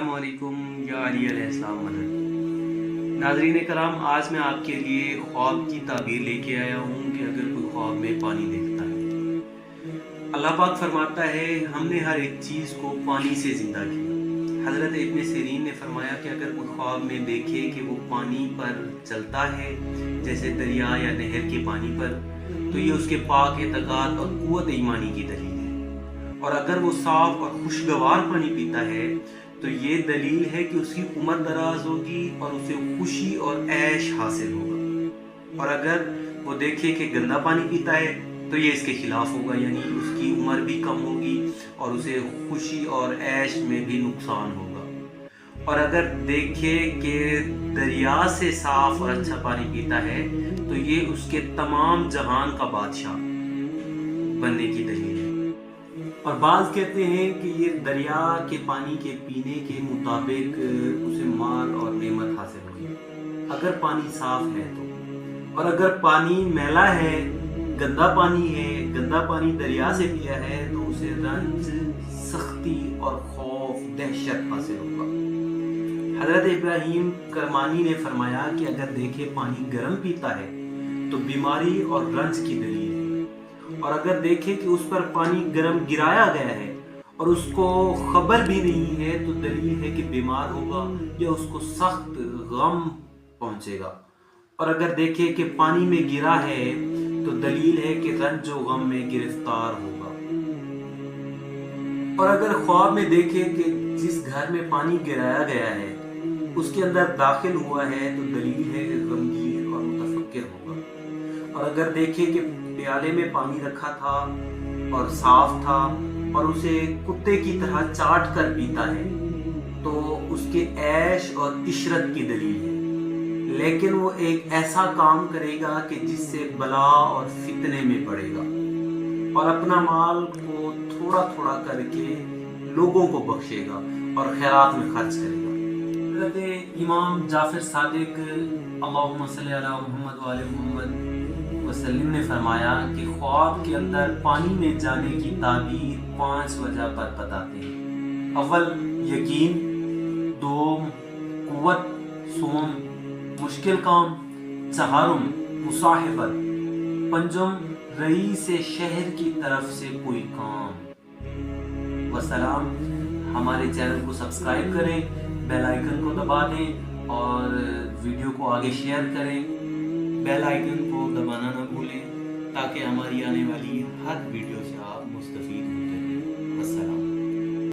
असलकुम या अली अलैहिस्सलाम मदद नाजरीन कराम, आज मैं आपके लिए ख्वाब की ताबीर लेके आया हूँ कि अगर कोई ख्वाब में पानी देखता है। अल्लाह पाक फरमाता है, हमने हर एक चीज़ को पानी से ज़िंदा किया। हज़रत इब्न सीरीन ने फरमाया कि अगर कोई ख्वाब में देखे कि वो पानी पर चलता है, जैसे दरिया या नहर के पानी पर तो ये उसके पाक एतकाद और क़ुत ईमानी की दलील और अगर वो साफ़ और खुशगवार पानी पीता है तो ये दलील है कि उसकी उम्र दराज होगी और उसे खुशी और ऐश हासिल होगा। और अगर वो देखे कि गंदा पानी पीता है तो ये इसके खिलाफ होगा, यानी उसकी उम्र भी कम होगी और उसे खुशी और ऐश में भी नुकसान होगा। और अगर देखे कि दरिया से साफ़ और अच्छा पानी पीता है तो ये उसके तमाम जहान का बादशाह बनने की दलील और बाज कहते हैं कि ये दरिया के पानी के पीने के मुताबिक उसे माल और नेमत हासिल हुई। अगर पानी साफ़ है तो। और अगर पानी मैला है, गंदा पानी है, गंदा पानी दरिया से पिया है तो उसे रंज, सख्ती और खौफ, दहशत हासिल होगा। हज़रत इब्राहिम करमानी ने फरमाया कि अगर देखे पानी गर्म पीता है तो बीमारी और रंज की दलील और अगर देखें कि उस पर पानी गर्म गिराया गया है और उसको खबर भी नहीं है तो दलील है कि बीमार होगा या उसको सख्त गम पहुंचेगा। और अगर देखे कि पानी में गिरा है तो दलील है कि रंज गम में गिरफ़्तार होगा। और अगर ख्वाब में देखे कि जिस घर में पानी गिराया गया है, उसके अंदर दाखिल हुआ है तो दलील है कि गमगीर और मुतफक्र होगा। और अगर देखे कि प्याले में पानी रखा था और साफ़ था और उसे कुत्ते की तरह चाट कर पीता है तो उसके ऐश और इशरत की दलील है। लेकिन वो एक ऐसा काम करेगा कि जिससे बला और फितने में पड़ेगा और अपना माल को थोड़ा थोड़ा करके लोगों को बख्शेगा और खैरात में खर्च करेगा। इमाम जाफिर सादिक मोहम्मद वाले मोहम्मद वसल्लम ने फरमाया कि ख्वाब के अंदर पानी में जाने की ताबीर पाँच वजह पर बताते हैं अव्वल, यकीन दो कुत सोम, मुश्किल काम, चहारुम, मुसाहिबत, पंजम रई से शहर की तरफ़ से कोई काम। वसलाम हमारे चैनल को सब्सक्राइब करें बेल आइकन को दबा दें और वीडियो को आगे शेयर करें। बेल आइकन को दबाना ना भूलें, ताकि हमारी आने वाली हर वीडियो से आप मुस्तफ़